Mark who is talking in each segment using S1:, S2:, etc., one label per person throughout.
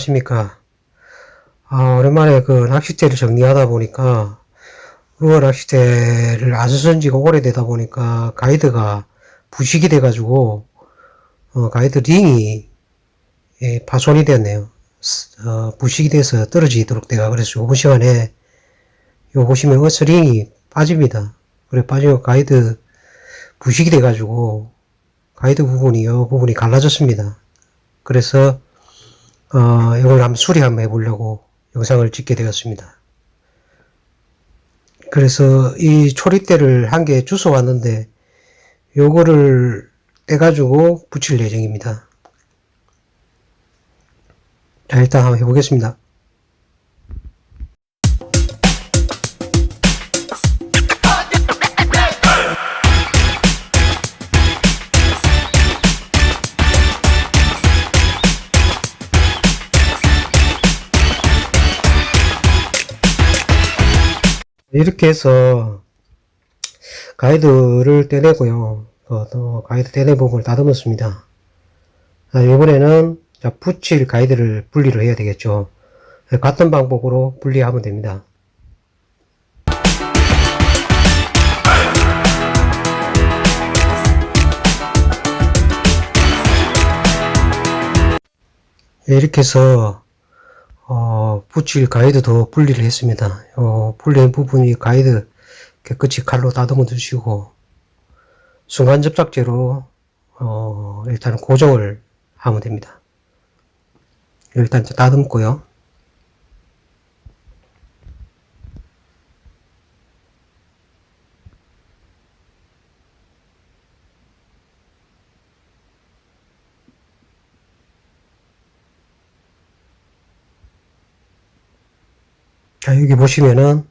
S1: 안녕하십니까. 아, 오랜만에 그 낚싯대를 정리하다 보니까, 루어 낚싯대를 아주 쓴 지가 오래되다 보니까 가이드가 부식이 돼가지고, 어, 가이드 링이, 예, 파손이. 스- 어, 부식이 돼서 떨어지도록 돼가. 그래서 요번 시간에, 요 보시면 어스링이 빠집니다. 그래 빠지고 가이드 부식이 돼가지고, 가이드 부분이, 요 부분이 갈라졌습니다. 그래서, 어, 이걸 한번 수리 한번 해보려고 영상을 찍게 되었습니다. 그래서 이 초리대를 한 개 주워 왔는데, 요거를 떼가지고 붙일 예정입니다. 자, 일단 한번 해보겠습니다. 이렇게 해서 가이드를 떼내고요. 어, 또 가이드 떼내 부분을 다듬었습니다. 아, 이번에는 자, 붙일 가이드를 분리를 해야 되겠죠. 같은 방법으로 분리하면 됩니다. 네, 이렇게 해서 어, 붙일 가이드도 분리를 했습니다. 어, 분리한 부분이 가이드 깨끗이 칼로 다듬어 주시고 순간 접착제로 어, 일단 고정을 하면 됩니다. 일단 다듬고요. 자, 여기 보시면은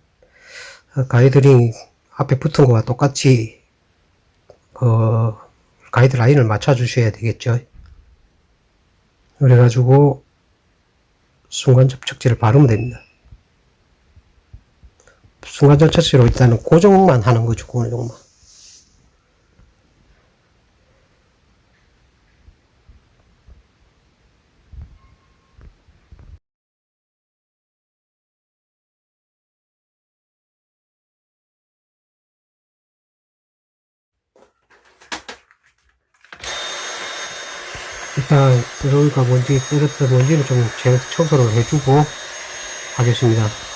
S1: 어, 가이드링 앞에 붙은 거와 똑같이 그 가이드 라인을 맞춰 주셔야 되겠죠. 그래가지고 순간 접착제를 바르면 됩니다. 순간 접착제로 일단은 고정만 하는 거죠. 고정만. 일단 들어올까 뭔지 떨어뜨려 뭔지는 좀 제- 청소를 해주고 하겠습니다.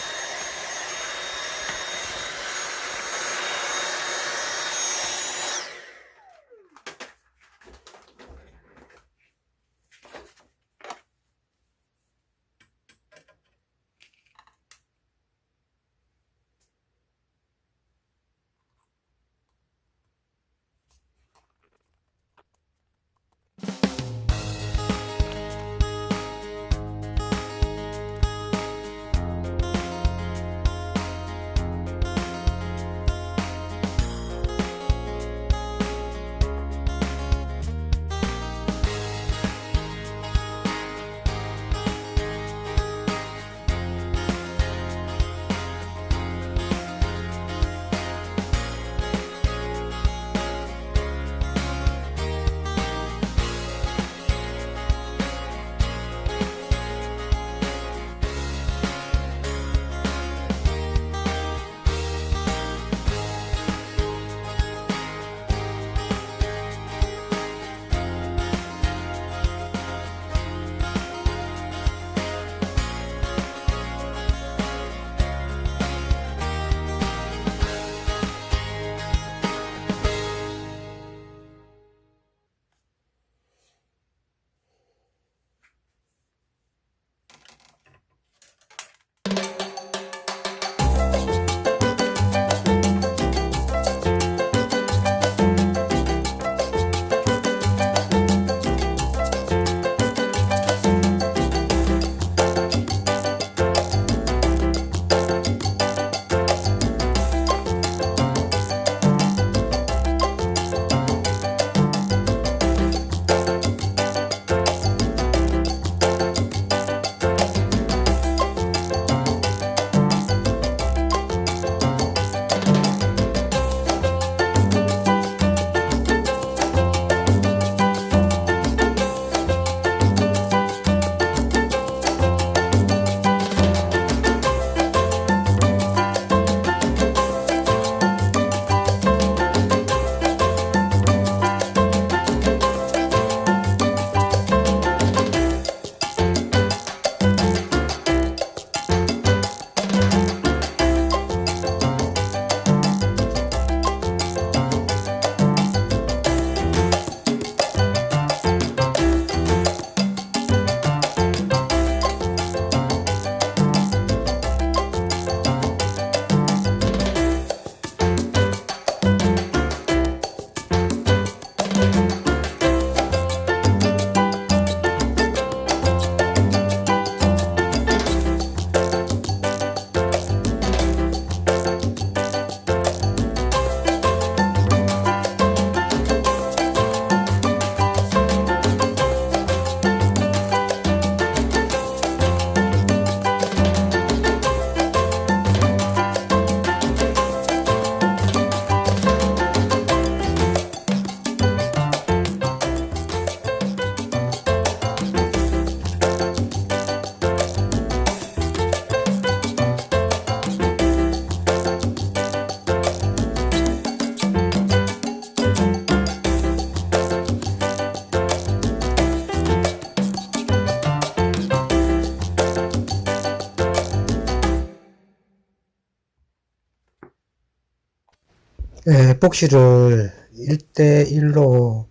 S1: 예, 에폭시를 1대1로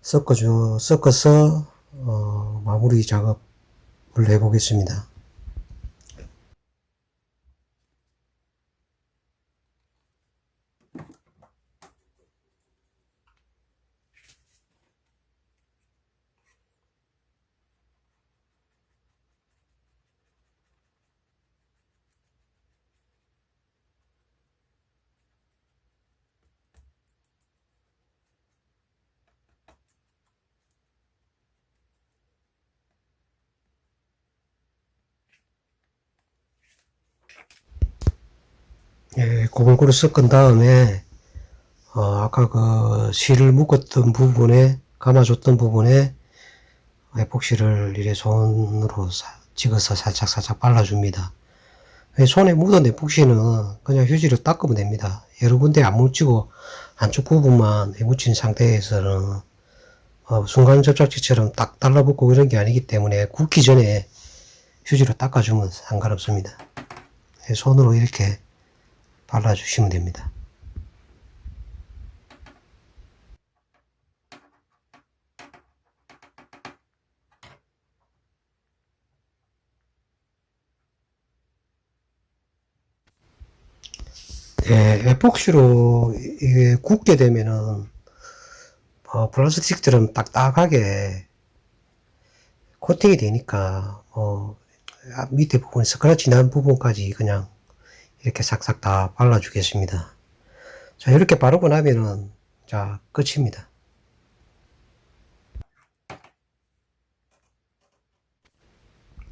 S1: 섞어줘, 섞어서, 어, 마무리 작업을 해보겠습니다. 예, 고글고글 섞은 다음에, 어, 아까 그 실을 묶었던 부분에, 감아줬던 부분에 에폭시를 이래 손으로 사- 찍어서 살짝 살짝 발라줍니다. 예, 손에 묻은 에폭시는 그냥 휴지로 닦으면 됩니다. 여러 군데 안 묻히고 한쪽 부분만 묻힌 상태에서는 어, 순간 접착제처럼 딱 달라붙고 이런 게 아니기 때문에 굽기 전에 휴지로 닦아주면 상관없습니다. 예, 손으로 이렇게 발라주시면 됩니다. 네, 에폭시로 이게 굽게 되면은 어, 플라스틱처럼 딱딱하게 코팅이 되니까 어, 앞 밑에 부분 스크래치 난 부분까지 그냥 이렇게 싹싹 다 발라주겠습니다. 자, 이렇게 바르고 나면은, 자, 끝입니다.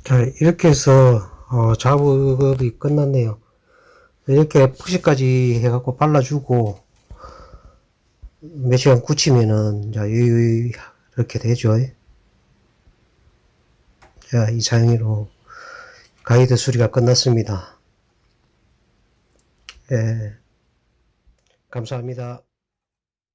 S1: 자, 이렇게 해서, 어, 작업이 끝났네요. 이렇게 푸시까지 해갖고 발라주고, 몇 시간 굳히면은, 자, 이- 이렇게 되죠. 자, 이상으로 가이드 수리가 끝났습니다. 예. 감사합니다.